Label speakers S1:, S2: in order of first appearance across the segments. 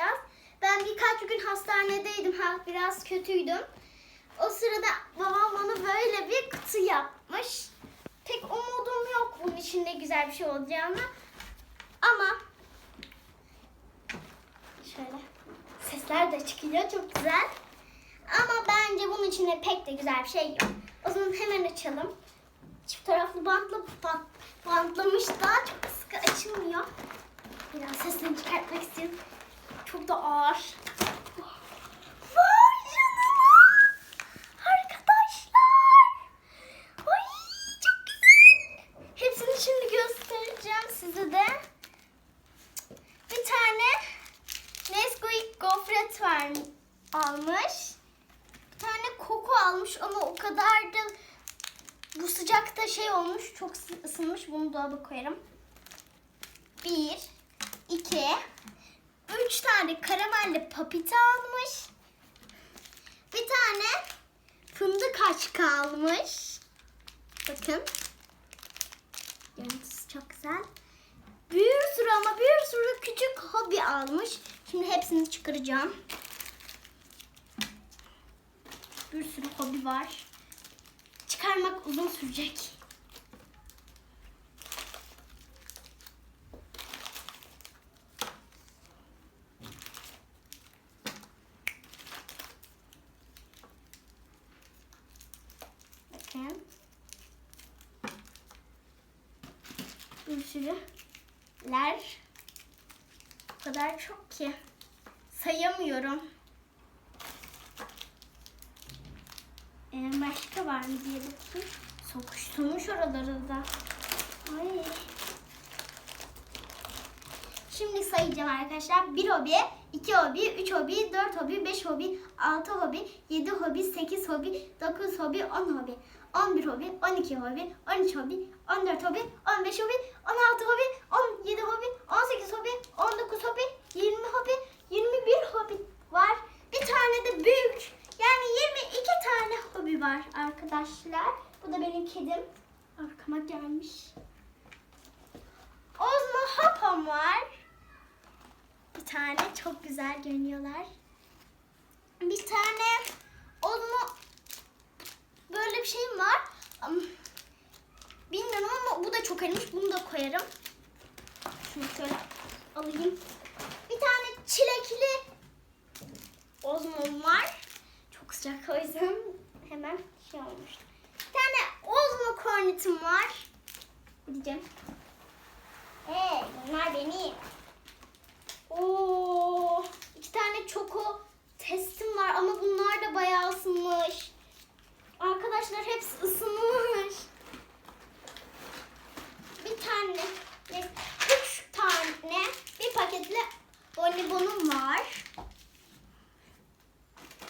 S1: yapacağız. Ben birkaç gün hastanedeydim. Ha, biraz kötüydüm. O sırada babam bana böyle bir kutu yapmış. Pek umudum yok bunun içinde güzel bir şey olacağını. Ama şöyle sesler de çıkıyor çok güzel. Ama bence bunun içinde pek de güzel bir şey yok. O zaman hemen açalım. Çift taraflı bantla bant, bantlamış da çok sıkı açılmıyor. Biraz sesini çıkartmak istiyorum. Çok da ağır. Vay canına! Arkadaşlar! Ay çok güzel. Hepsini şimdi göstereceğim size de. Bir tane Nesquik gofret var almış. Bir tane koku almış ama o kadar da bu sıcakta şey olmuş. Çok ısı- ısınmış. Bunu dolaba koyarım. Bir, iki, üç tane karamelli papita almış. Bir tane fındık aşkı almış. Bakın. Görüntüsü çok güzel. Bir sürü ama bir sürü küçük hobi almış. Şimdi hepsini çıkaracağım. Bir sürü hobi var. Çıkarmak uzun sürecek. Bakın. Bir. O kadar çok ki. Sayamıyorum. Ee, başka var mı diye bakayım. Sokuşturmuş oraları da. Ay. Şimdi sayacağım arkadaşlar. 1 hobi, 2 hobi, 3 hobi, 4 hobi, 5 hobi, 6 hobi, 7 hobi, 8 hobi, 9 hobi, 10 hobi, 11 hobi, 12 hobi, 13 hobi, 14 hobi, 15 hobi, 16 hobi, 17 hobi, 18 hobi, 19 hobi, 20 hobi, 21 hobi var. Bir tane de büyük yani 22 tane hobi var arkadaşlar. Bu da benim kedim. Arkama gelmiş. Ozma hapam var. Tane çok güzel görünüyorlar. Bir tane ozma böyle bir şeyim var. Bilmiyorum ama bu da çok erimiş. Bunu da koyarım. Şunu şöyle alayım. Bir tane çilekli ozmom var. Çok sıcak o yüzden hemen şey olmuş. Bir tane ozmo kornetim var. Gideceğim. Hey bunlar benim. Oo, iki tane çoko testim var ama bunlar da bayağı ısınmış. Arkadaşlar hepsi ısınmış. Bir tane, ne, üç tane, bir paketle bonibonum var.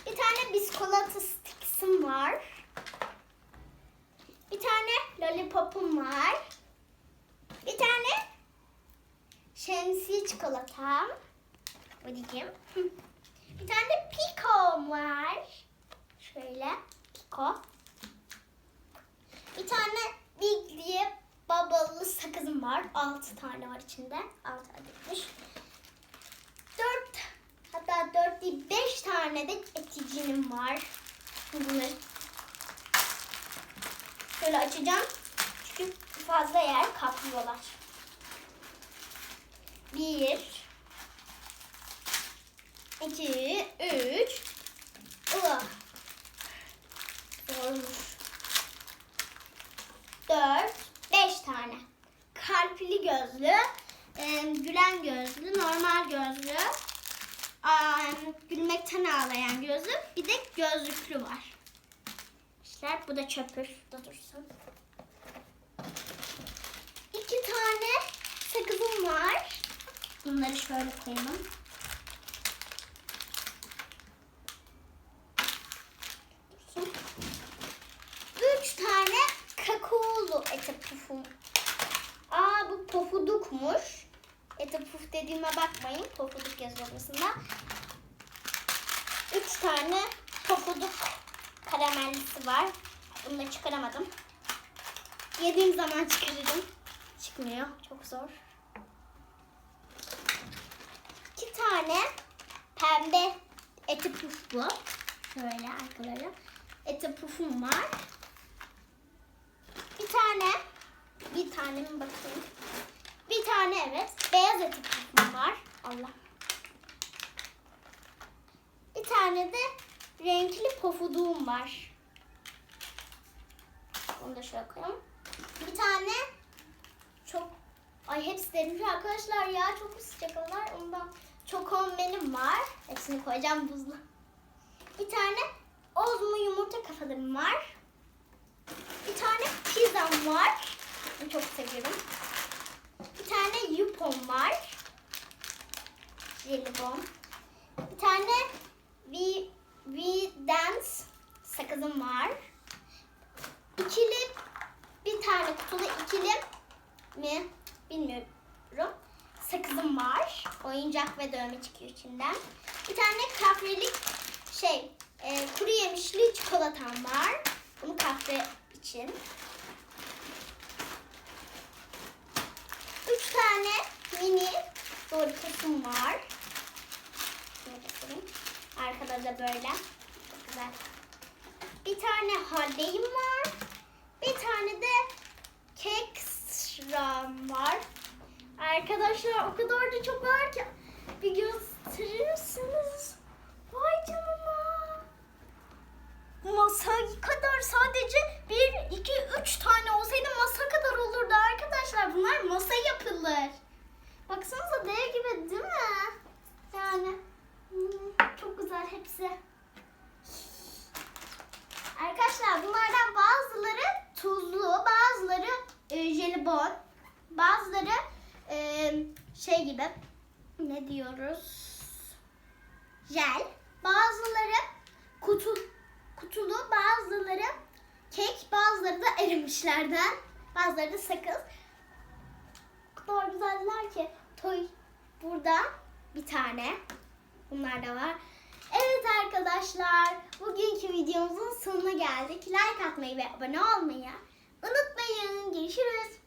S1: Bir tane biskolata sticksim var. Bir tane lollipopum var. Bir tane şemsiye çikolatam. Bu diyeceğim. Bir tane de pikom var. Şöyle piko. Bir tane big diye babalı sakızım var. Altı tane var içinde. Altı adetmiş. Dört hatta dört değil beş tane de eticinim var. Bunları şöyle açacağım. Çünkü fazla yer kaplıyorlar. Bir, iki, üç. Ula. Zormuş. Dört, beş tane. Kalpli gözlü, e, gülen gözlü, normal gözlü, gülmekten ağlayan gözlü, bir de gözlüklü var. İşte bu da çöpür. Da dursun. İki tane sakızım var. Bunları şöyle koyalım. Üç tane kakaolu eti pufum. Aa bu pofudukmuş. Eti puf dediğime bakmayın. Pofuduk yazıyor arasında. Üç tane pofuduk karamellisi var. Bunu da çıkaramadım. Yediğim zaman çıkarırım. Çıkmıyor. Çok zor. İki tane pembe eti puf bu. Şöyle arkaları. Eti pufum var. Bir tane bir tane mi bakayım? Bir tane evet. Beyaz eti pufum var. Allah. Bir tane de renkli pofuduğum var. Onu da şöyle koyalım. Bir tane çok ay hepsi dedim arkadaşlar ya çok sıcak havalar ondan çok benim var. Hepsini koyacağım buzlu. Bir tane ozmo yumurta kafalarım var. Bir tane pizzam var. Bunu çok seviyorum. Bir tane yupom var. Jelibon. Bir tane V, V Dance sakızım var. İkili bir tane kutulu ikili mi bilmiyorum. Sakızım var. Oyuncak ve dövme çıkıyor içinden. Bir tane kahvelik şey e, kuru yemişli çikolatam var. Bunu kahve için. Üç tane mini Doritos'um var. Arkada da böyle. Güzel. Bir tane halleyim var. Bir tane de keksram var. Arkadaşlar o kadar da çok var ki. Bir gösterir misiniz? Vay canına. Masa kadar sadece bir, iki, üç tane olsaydı masa kadar olurdu arkadaşlar. Bunlar masa yapılır. Baksanıza dev gibi değil mi? Yani hmm, çok güzel hepsi. Arkadaşlar bunlardan bazıları tuzlu, bazıları e, jelibon, bazıları e, şey gibi ne diyoruz? Jel, bazıları kutu kutulu, bazıları kek, bazıları da erimişlerden, bazıları da sakız. O kadar güzeller ki toy burada bir tane. Bunlar da var. Evet arkadaşlar, bugünkü videomuzun sonuna geldik. Like atmayı ve abone olmayı unutmayın. Görüşürüz.